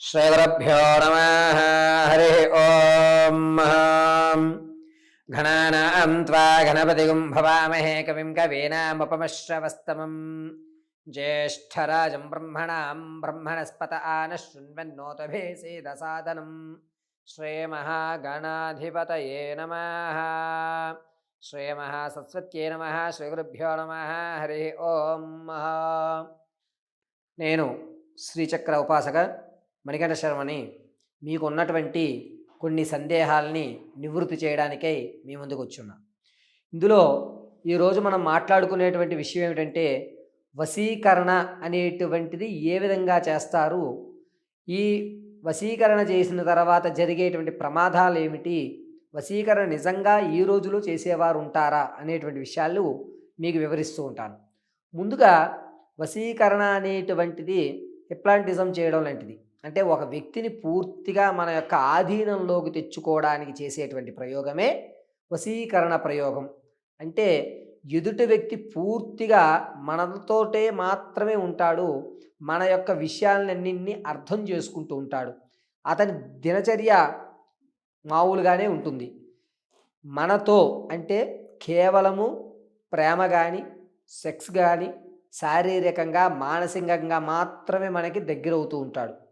శ్రీగురుభ్యో నమ హరి ఓం ఘనానాం త్వా గణపతిగుం భవామహే కవిం కవీనాముపమశ్రవస్తమం జ్యేష్టరాజం బ్రహ్మణాం బ్రహ్మణస్పత ఆన శృణ్వన్నోతభేసేదసాదనం శ్రీమహాగణాధిపతయే నమ శ్రీమహాసరస్వత్యే నమ శ్రీగురుభ్యో నమ హరి ఓం నేను శ్రీచక్ర ఉపాసక మణికంఠ శర్మని మీకు ఉన్నటువంటి కొన్ని సందేహాలని నివృత్తి చేయడానికై మీ ముందుకు వచ్చున్నా. ఇందులో ఈరోజు మనం మాట్లాడుకునేటువంటి విషయం ఏమిటంటే వశీకరణ అనేటువంటిది ఏ విధంగా చేస్తారు? ఈ వశీకరణ చేసిన తర్వాత జరిగేటువంటి ప్రమాదాలు ఏమిటి? వశీకరణ నిజంగా ఈ రోజులో చేసేవారు ఉంటారా? అనేటువంటి విషయాలు మీకు వివరిస్తూ ఉంటాను. ముందుగా వశీకరణ అనేటువంటిది హిప్లాంటిజం చేయడం లాంటిది. అంటే ఒక వ్యక్తిని పూర్తిగా మన యొక్క ఆధీనంలోకి తెచ్చుకోవడానికి చేసేటువంటి ప్రయోగమే వశీకరణ ప్రయోగం. అంటే ఎదుటి వ్యక్తి పూర్తిగా మనతోటే మాత్రమే ఉంటాడు మన యొక్క విషయాలన్నింటినీ అర్థం చేసుకుంటూ ఉంటాడు. అతని దినచర్య మామూలుగానే ఉంటుంది. మనతో అంటే కేవలము ప్రేమ కానీ సెక్స్ కానీ శారీరకంగా మానసికంగా మాత్రమే మనకి దగ్గర అవుతూ ఉంటాడు.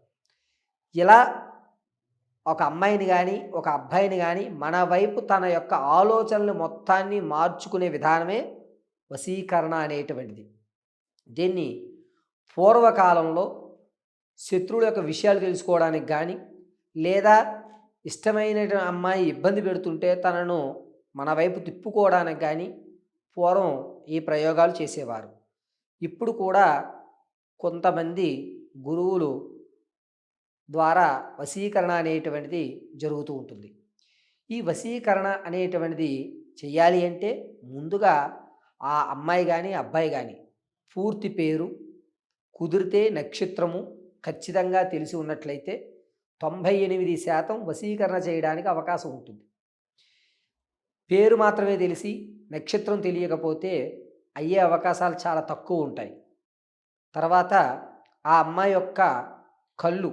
ఇలా ఒక అమ్మాయిని కానీ ఒక అబ్బాయిని కానీ మన వైపు తన యొక్క ఆలోచనలు మొత్తాన్ని మార్చుకునే విధానమే వశీకరణ అనేటువంటిది. దీన్ని పూర్వకాలంలో శత్రువుల యొక్క విషయాలు తెలుసుకోవడానికి కానీ లేదా ఇష్టమైన అమ్మాయి ఇబ్బంది పెడుతుంటే తనను మన వైపు తిప్పుకోవడానికి కానీ పూర్వం ఈ ప్రయోగాలు చేసేవారు. ఇప్పుడు కూడా కొంతమంది గురువులు ద్వారా వశీకరణ అనేటువంటిది జరుగుతూ ఉంటుంది. ఈ వశీకరణ అనేటువంటిది చేయాలి అంటే ముందుగా ఆ అమ్మాయి కానీ అబ్బాయి కానీ పూర్తి పేరు కుదిరితే నక్షత్రము ఖచ్చితంగా తెలిసి ఉన్నట్లయితే తొంభై ఎనిమిది శాతం వశీకరణ చేయడానికి అవకాశం ఉంటుంది. పేరు మాత్రమే తెలిసి నక్షత్రం తెలియకపోతే అయ్యే అవకాశాలు చాలా తక్కువ ఉంటాయి. తర్వాత ఆ అమ్మాయి యొక్క కళ్ళు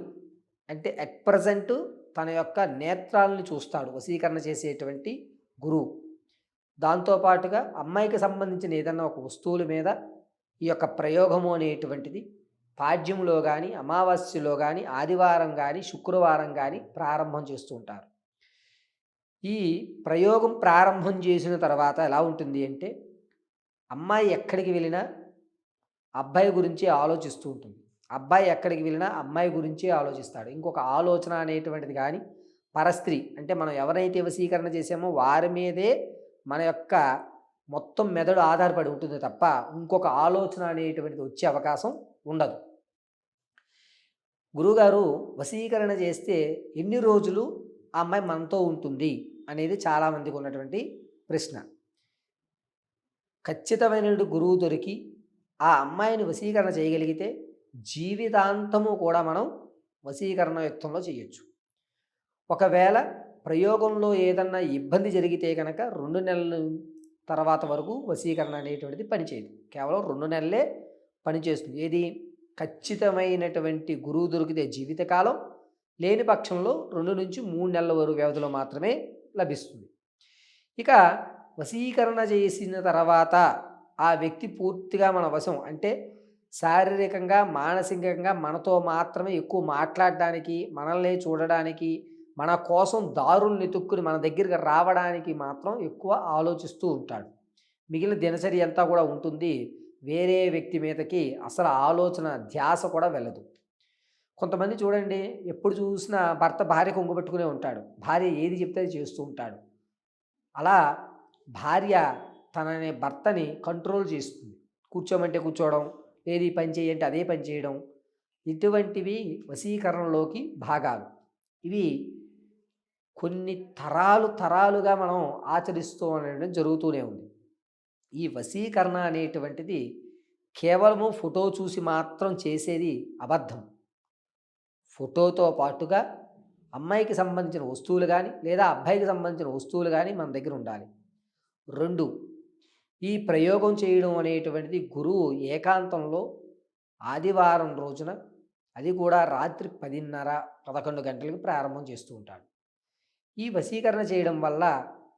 అంటే అట్ ప్రజెంట్ తన యొక్క నేత్రాలను చూస్తాడు వశీకరణ చేసేటువంటి గురువు. దాంతోపాటుగా అమ్మాయికి సంబంధించిన ఏదన్నా ఒక వస్తువుల మీద ఈ యొక్క ప్రయోగము అనేటువంటిది పాడ్యంలో కానీ అమావాస్యలో కానీ ఆదివారం కానీ శుక్రవారం కానీ ప్రారంభం చేస్తూ ఉంటారు. ఈ ప్రయోగం ప్రారంభం చేసిన తర్వాత ఎలా ఉంటుంది అంటే అమ్మాయి ఎక్కడికి వెళ్ళినా అబ్బాయి గురించి ఆలోచిస్తూ ఉంటుంది. అబ్బాయి ఎక్కడికి వెళ్ళినా అమ్మాయి గురించే ఆలోచిస్తాడు. ఇంకొక ఆలోచన అనేటువంటిది కానీ పరస్త్రీ అంటే మనం ఎవరైతే వశీకరణ చేసామో వారి మీదే మన యొక్క మొత్తం మెదడు ఆధారపడి ఉంటుంది తప్ప ఇంకొక ఆలోచన అనేటువంటిది వచ్చే అవకాశం ఉండదు. గురువుగారు వశీకరణ చేస్తే ఎన్ని రోజులు ఆ అమ్మాయి మనతో ఉంటుంది అనేది చాలామందికి ఉన్నటువంటి ప్రశ్న. ఖచ్చితమైన గురువు దొరికి ఆ అమ్మాయిని వశీకరణ చేయగలిగితే జీవితాంతము కూడా మనం వశీకరణ యుక్తంలో చేయొచ్చు. ఒకవేళ ప్రయోగంలో ఏదన్నా ఇబ్బంది జరిగితే కనుక రెండు నెలల తర్వాత వరకు వశీకరణ అనేటువంటిది పనిచేయదు. కేవలం రెండు నెలలే పనిచేస్తుంది. ఏది? ఖచ్చితమైనటువంటి గురువు దొరికితే జీవితకాలం లేని పక్షంలో రెండు నుంచి మూడు నెలల వరకు వ్యవధిలో మాత్రమే లభిస్తుంది. ఇక వశీకరణ చేసిన తర్వాత ఆ వ్యక్తి పూర్తిగా మన వశం అంటే శారీరకంగా మానసికంగా మనతో మాత్రమే ఎక్కువ మాట్లాడడానికి మనల్ని చూడడానికి మన కోసం దారులు నెతుక్కుని మన దగ్గరికి రావడానికి మాత్రం ఎక్కువ ఆలోచిస్తూ ఉంటాడు. మిగిలిన దినచర్య అంతా కూడా ఉంటుంది. వేరే వ్యక్తి మీదకి అసలు ఆలోచన ధ్యాస కూడా వెళ్ళదు. కొంతమంది చూడండి ఎప్పుడు చూసినా భర్త భార్య కొంగుపెట్టుకునే ఉంటాడు. భార్య ఏది చెప్తే అది చేస్తూ ఉంటాడు. అలా భార్య తనని భర్తని కంట్రోల్ చేస్తుంది. కూర్చోమంటే కూర్చోవడం ఏది పని చేయంటే అదే పని చేయడం. ఇటువంటివి వశీకరణలోకి భాగాలు. ఇవి కొన్ని తరాలు తరాలుగా మనం ఆచరిస్తూ ఉండడం జరుగుతూనే ఉంది. ఈ వశీకరణ అనేటువంటిది కేవలము ఫోటో చూసి మాత్రం చేసేది అబద్ధం. ఫోటోతో పాటుగా అమ్మాయికి సంబంధించిన వస్తువులు కానీ లేదా అబ్బాయికి సంబంధించిన వస్తువులు కానీ మన దగ్గర ఉండాలి. రెండు ఈ ప్రయోగం చేయడం అనేటువంటిది గురువు ఏకాంతంలో ఆదివారం రోజున అది కూడా రాత్రి పదిన్నర పదకొండు గంటలకు ప్రారంభం చేస్తూ ఉంటాడు. ఈ వశీకరణ చేయడం వల్ల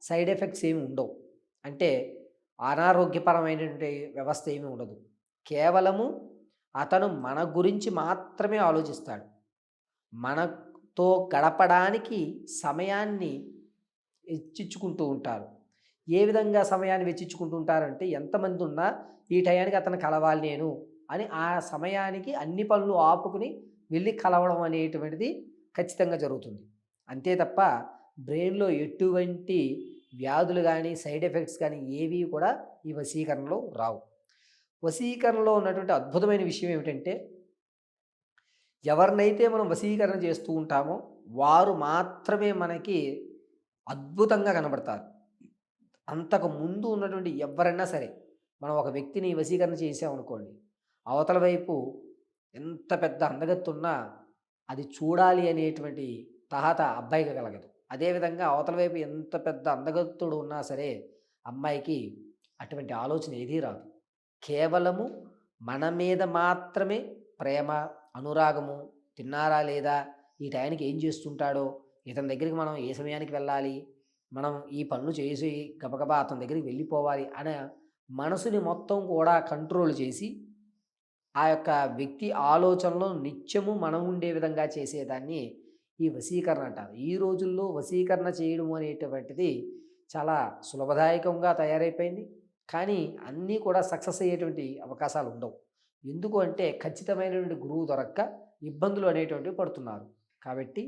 సైడ్ ఎఫెక్ట్స్ ఏమి ఉండవు. అంటే అనారోగ్యపరమైనటువంటి వ్యవస్థ ఏమీ ఉండదు. కేవలము అతను మన గురించి మాత్రమే ఆలోచిస్తాడు. మనతో గడపడానికి సమయాన్ని వెచ్చించుకుంటూ ఉంటారు. ఏ విధంగా సమయాన్ని వెచ్చించుకుంటూ ఉంటారంటే ఎంతమంది ఉన్నా ఈ టయానికి అతను కలవాలి నేను అని ఆ సమయానికి అన్ని పనులు ఆపుకుని వెళ్ళి కలవడం అనేటువంటిది ఖచ్చితంగా జరుగుతుంది. అంతే తప్ప బ్రెయిన్లో ఎటువంటి వ్యాధులు కానీ సైడ్ ఎఫెక్ట్స్ కానీ ఏవి కూడా ఈ వశీకరణలో రావు. వశీకరణలో ఉన్నటువంటి అద్భుతమైన విషయం ఏమిటంటే ఎవరినైతే మనం వశీకరణ చేస్తూ ఉంటామో వారు మాత్రమే మనకి అద్భుతంగా కనబడతారు. అంతకు ముందు ఉన్నటువంటి ఎవరైనా సరే మనం ఒక వ్యక్తిని వశీకరణ చేసామనుకోండి అవతల వైపు ఎంత పెద్ద అందగత్తున్నా అది చూడాలి అనేటువంటి తహత అబ్బాయికి కలగదు. అదేవిధంగా అవతల వైపు ఎంత పెద్ద అందగత్తుడు ఉన్నా సరే అమ్మాయికి అటువంటి ఆలోచన ఏదీ రాదు. కేవలము మన మీద మాత్రమే ప్రేమ అనురాగము తిన్నారా లేదా ఈ టయానికి ఏం చేస్తుంటాడో ఇతని దగ్గరికి మనం ఏ సమయానికి వెళ్ళాలి మనం ఈ పనులు చేసి గబగబా అతని దగ్గరికి వెళ్ళిపోవాలి అనే మనసుని మొత్తం కూడా కంట్రోల్ చేసి ఆ యొక్క వ్యక్తి ఆలోచనలో నిత్యము మనం ఉండే విధంగా చేసేదాన్ని ఈ వశీకరణ అంటారు. ఈ రోజుల్లో వశీకరణ చేయడం అనేటువంటిది చాలా సులభదాయకంగా తయారైపోయింది. కానీ అన్నీ కూడా సక్సెస్ అయ్యేటువంటి అవకాశాలు ఉండవు. ఎందుకు అంటే ఖచ్చితమైనటువంటి గురువు దొరక్క ఇబ్బందులు అనేటువంటివి పడుతున్నారు. కాబట్టి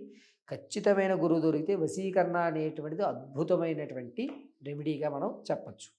ఖచ్చితమైన గురువు దొరికితే వశీకరణ అనేటువంటిది అద్భుతమైనటువంటి రెమెడీగా మనం చెప్పచ్చు.